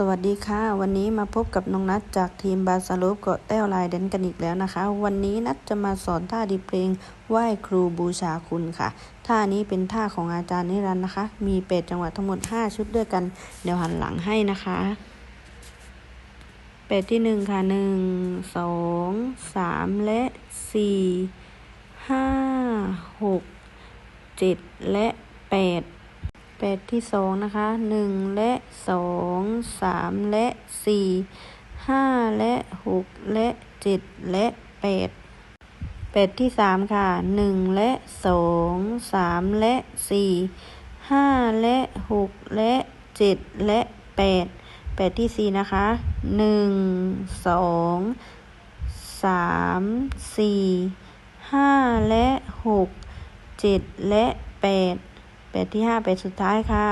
สวัสดีค่ะ วันนี้มาพบกับน้องนัดจากทีมบาสโลปเกาะแต้วลายเดนกันอีกแล้วนะคะ วันนี้นัดจะมาสอนท่าดีเพลงไหว้ครูบูชาคุณค่ะ ท่านี้เป็นท่าของอาจารย์นิรันดร์นะคะ มีเป็ดจังหวะทั้งหมด 5 ชุดด้วยกัน เดี๋ยวหันหลังให้นะคะ เป็ดที่หนึ่งค่ะหนึ่งสองสามและสี่ห้าหกเจ็ดและแปดแปดที่สองนะคะหนึ่งและสอง สามและสี่ห้าและหกและเจ็ดและแปดแปดที่สามค่ะหนึ่งและสองสามและสี่ห้าและหกและเจ็ดและแปดแปดที่สี่นะคะหนึ่งสองสามสี่ห้าและหกเจ็ดและแปดแปดที่ห้าแปดสุดท้ายค่ะ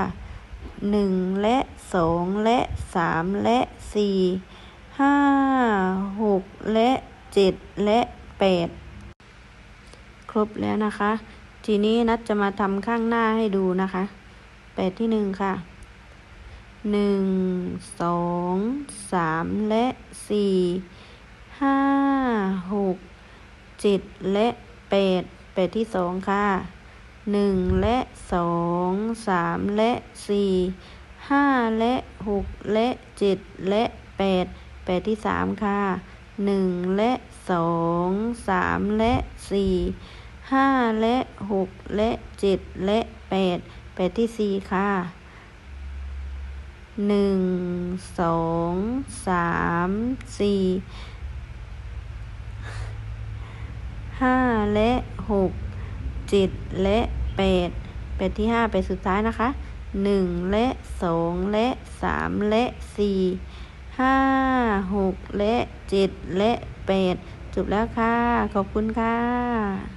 หนึ่งและสองและสามและสี่ห้าหกและเจ็ดและแปดครบแล้วนะคะ ทีนี้นัดจะมาทำข้างหน้าให้ดูนะคะแปดที่หนึ่งค่ะหนึ่งสองสามและสี่ห้าหกเจ็ดและแปดแปดที่สองค่ะ หนึ่งและสองสามและสี่ห้าและหกและเจ็ดและแปดแปดที่สามค่ะหนึ่งและสองสามและสี่ห้าและหกและเจ็ดและแปดแปดที่สี่ค่ะหนึ่งสองสามสี่ห้าและหก เจ็ดและแปดแปดที่ห้าแปดสุดท้ายนะคะหนึ่งและสองและสามและสี่ห้าหกและเจ็ดและแปดจบแล้วค่ะ ขอบคุณค่ะ